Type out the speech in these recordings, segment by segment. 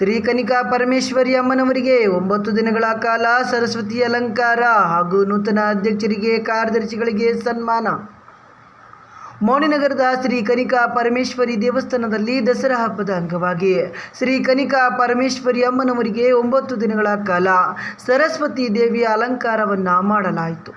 ಶ್ರೀ ಕನಿಕಾ ಪರಮೇಶ್ವರಿ ಅಮ್ಮನವರಿಗೆ ಒಂಬತ್ತು ದಿನಗಳ ಕಾಲ ಸರಸ್ವತಿ ಅಲಂಕಾರ ಹಾಗೂ ನೂತನ ಅಧ್ಯಕ್ಷರಿಗೆ ಕಾರ್ಯದರ್ಶಿಗಳಿಗೆ ಸನ್ಮಾನ. ಮೌನಿನಗರದ ಶ್ರೀ ಕನಿಕಾ ಪರಮೇಶ್ವರಿ ದೇವಸ್ಥಾನದಲ್ಲಿ ದಸರಾ ಹಬ್ಬದ ಅಂಗವಾಗಿ ಶ್ರೀ ಕನಿಕಾ ಪರಮೇಶ್ವರಿ ಅಮ್ಮನವರಿಗೆ ಒಂಬತ್ತು ದಿನಗಳ ಕಾಲ ಸರಸ್ವತಿ ದೇವಿಯ ಅಲಂಕಾರವನ್ನು ಮಾಡಲಾಯಿತು.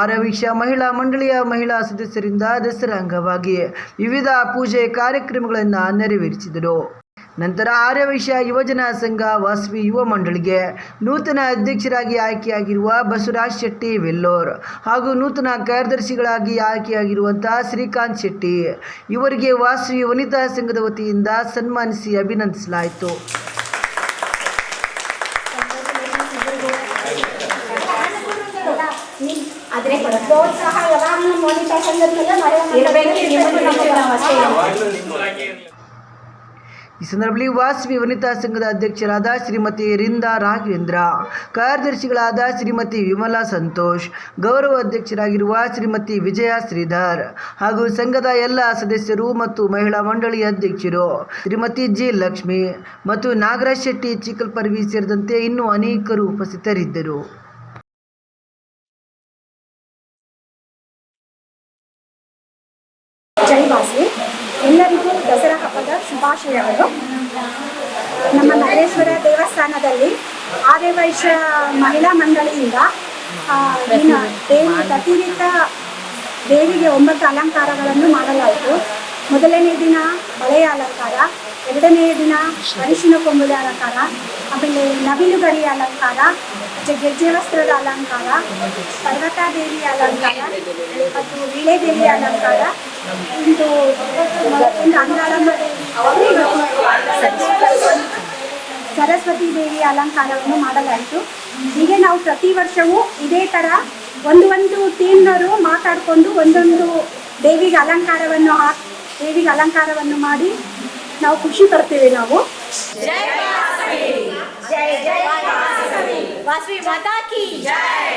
ಆರವೀಕ್ಷ ಮಹಿಳಾ ಮಂಡಳಿಯ ಮಹಿಳಾ ಸದಸ್ಯರಿಂದ ದಸರಾ ಅಂಗವಾಗಿ ವಿವಿಧ ಪೂಜೆ ಕಾರ್ಯಕ್ರಮಗಳನ್ನು ನೆರವೇರಿಸಿದರು. ನಂತರ ಆರ್ಯವೈಶ್ಯ ಯುವಜನ ಸಂಘ ವಾಸವಿ ಯುವ ಮಂಡಳಿಗೆ ನೂತನ ಅಧ್ಯಕ್ಷರಾಗಿ ಆಯ್ಕೆಯಾಗಿರುವ ಬಸವರಾಜ್ ಶೆಟ್ಟಿ ವೆಲ್ಲೋರ್ ಹಾಗೂ ನೂತನ ಕಾರ್ಯದರ್ಶಿಗಳಾಗಿ ಆಯ್ಕೆಯಾಗಿರುವಂತಹ ಶ್ರೀಕಾಂತ್ ಶೆಟ್ಟಿ. ಇವರಿಗೆ ವಾಸವಿ ವನಿತಾ ಸಂಘದ ವತಿಯಿಂದ ಸನ್ಮಾನಿಸಿ ಅಭಿನಂದಿಸಲಾಯಿತು. ಈ ಸಂದರ್ಭದಲ್ಲಿ ವಾಸವಿ ವನಿತಾ ಸಂಘದ ಅಧ್ಯಕ್ಷರಾದ ಶ್ರೀಮತಿ ರಿಂದಾ ರಾಘವೇಂದ್ರ, ಕಾರ್ಯದರ್ಶಿಗಳಾದ ಶ್ರೀಮತಿ ವಿಮಲಾ ಸಂತೋಷ್, ಗೌರವ ಅಧ್ಯಕ್ಷರಾಗಿರುವ ಶ್ರೀಮತಿ ವಿಜಯ ಶ್ರೀಧರ್ ಹಾಗೂ ಸಂಘದ ಎಲ್ಲ ಸದಸ್ಯರು ಮತ್ತು ಮಹಿಳಾ ಮಂಡಳಿ ಅಧ್ಯಕ್ಷರು ಶ್ರೀಮತಿ ಜಿ ಲಕ್ಷ್ಮಿ ಮತ್ತು ನಾಗರಾಜ್ ಶೆಟ್ಟಿ ಚಿಕ್ಕಲ್ಪರ್ವಿ ಸೇರಿದಂತೆ ಇನ್ನೂ ಅನೇಕರು ಉಪಸ್ಥಿತರಿದ್ದರು ಜೈ ವಾಸವಿ ಎಲ್ಲರಿಗೂ ದಸರಾ ಶುಭಾಶಯಗಳು ನಮ್ಮ ನರೇಶ್ವರ ದೇವಸ್ಥಾನದಲ್ಲಿ ಆರ್ಯವೈಶ್ಯ ಮಹಿಳಾ ಮಂಡಳಿಯಿಂದ ದಿನ ದೇವಿ ದೇವಿಗೆ ಒಂಬತ್ತು ಅಲಂಕಾರಗಳನ್ನು ಮಾಡಲಾಯಿತು. ಮೊದಲನೇ ದಿನ ಬಳೆಯ ಅಲಂಕಾರ ಎರಡನೇ ದಿನ ಅರಿಶಿನ ಕೊಂಬುಳೆ ಅಲಂಕಾರ, ಆಮೇಲೆ ನವಿಲುಗರಿ ಅಲಂಕಾರ, ಮತ್ತೆ ಗೆಜ್ಜೆ ವಸ್ತ್ರದ ಅಲಂಕಾರ, ಪರ್ವತಾದೇವಿಯ ಅಲಂಕಾರ, ಮತ್ತು ವೀಳೆದೇವಿಯ ಅಲಂಕಾರ. ಇಂದು ಒಂದು ಅಂಗಾಳಮ್ಮ ದೇವಿ ಸರಸ್ವತಿ ದೇವಿ ಅಲಂಕಾರವನ್ನು ಮಾಡಲಾಯಿತು. ಹೀಗೆ ನಾವು ಪ್ರತಿ ವರ್ಷವೂ ಇದೇ ಥರ ಒಂದೊಂದು ಟೀಮ್ನವರು ಮಾತಾಡಿಕೊಂಡು ಒಂದೊಂದು ದೇವಿಗೆ ಅಲಂಕಾರವನ್ನು ಹಾಕಿ ದೇವಿಗೆ ಅಲಂಕಾರವನ್ನು ಮಾಡಿ ನಾವು ಖುಷಿ ಪಡ್ತೇವೆ ನಾವು. ಜಯ ಮಾತಾ ಕಿ